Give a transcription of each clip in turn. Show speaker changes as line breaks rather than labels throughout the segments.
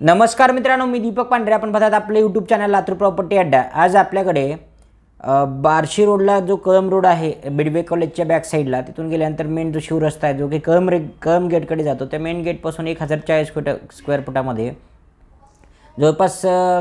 नमस्कार मित्रांनो मी दीपक पांढरे. आपण पाहतात आपले यूट्यूब चॅनल लातूर प्रॉपर्टी अड्डा. आज आपल्याकडे बार्शी रोडला जो कळम रोड आहे बिडवे कॉलेजच्या बॅक साईडला तिथून गेल्यानंतर मेन जो शिवरस्ता आहे जो की कळम रे कळम गेटकडे जातो. त्या मेन गेटपासून एक हजार चाळीस फुट स्क्वेअर फुटामध्ये जवळपास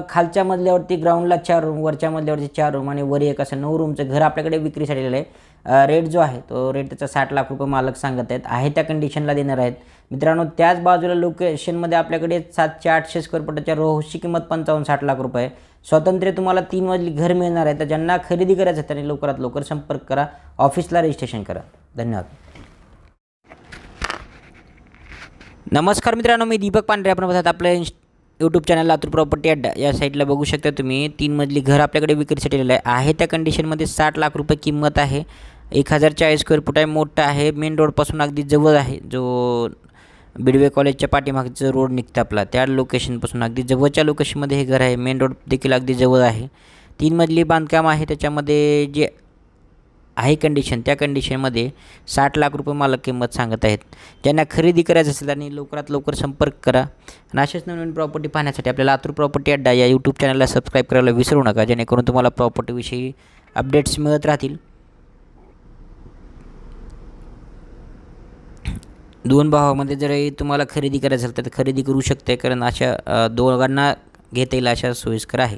खालच्या मजल्यावरती ग्राउंडला चार रूम वरच्या मजल्यावरती चार रूम आणि वर एक असं नऊ रूमचं घर आपल्याकडे विक्रीसाठी आलेलं आहे. रेट जो आहे तो रेट त्याचा साठ लाख रुपये मालक सांगत आहेत. आहे त्या कंडिशनला देणार आहेत. मित्रांनो त्याच बाजूला लोकेशनमध्ये आपल्याकडे सातशे आठशे स्क्वेअर फुटाच्या रो किंमत पंचावन्न साठ लाख रुपये स्वातंत्र्य तुम्हाला तीन मजली घर मिळणार आहे. तर ज्यांना खरेदी करायचं आहे त्यांनी लवकरात लवकर संपर्क करा. ऑफिसला रजिस्ट्रेशन करा. धन्यवाद. नमस्कार मित्रांनो मी दीपक पांढरे. आपण बघतात आपलं इंस्ट यूट्यूब चॅनल लातूर प्रॉपर्टी अड्डा. या साईटला बघू शकता तुम्ही. तीन मजली घर आपल्याकडे विक्रीसाठी आलेलं आहे. आहे त्या कंडिशनमध्ये साठ लाख रुपये किंमत आहे. एक हजार चाळीस स्क्वेअर फूट आहे. मोठं आहे. मेन रोडपासून अगदी जवळ आहे. जो बिडवे कॉलेजच्या पाठीमागचं रोड निघतं आपला. त्या लोकेशनपासून अगदी जवळच्या लोकेशनमध्ये हे घर आहे. मेन रोड देखील अगदी जवळ आहे. तीन मजली बांधकाम आहे. त्याच्यामध्ये जे आहे कंडिशन त्या कंडिशनमध्ये साठ लाख रुपये मालक किंमत सांगत आहेत. ज्यांना खरेदी करायचं असेल त्यांनी लवकरात लवकर संपर्क करा. आणि अशाच नवीन प्रॉपर्टी पाहण्यासाठी आपल्याला लातूर प्रॉपर्टी अड्डा या यूट्यूब चॅनलला सबस्क्राईब करायला विसरू नका. जेणेकरून तुम्हाला प्रॉपर्टीविषयी अपडेट्स मिळत राहतील. दोन भावामध्ये जरी तुम्हाला खरेदी करायचं असेल तर खरेदी करू शकते कारण अशा दोघांना घेता येईल अशा सोयीस्कर आहे.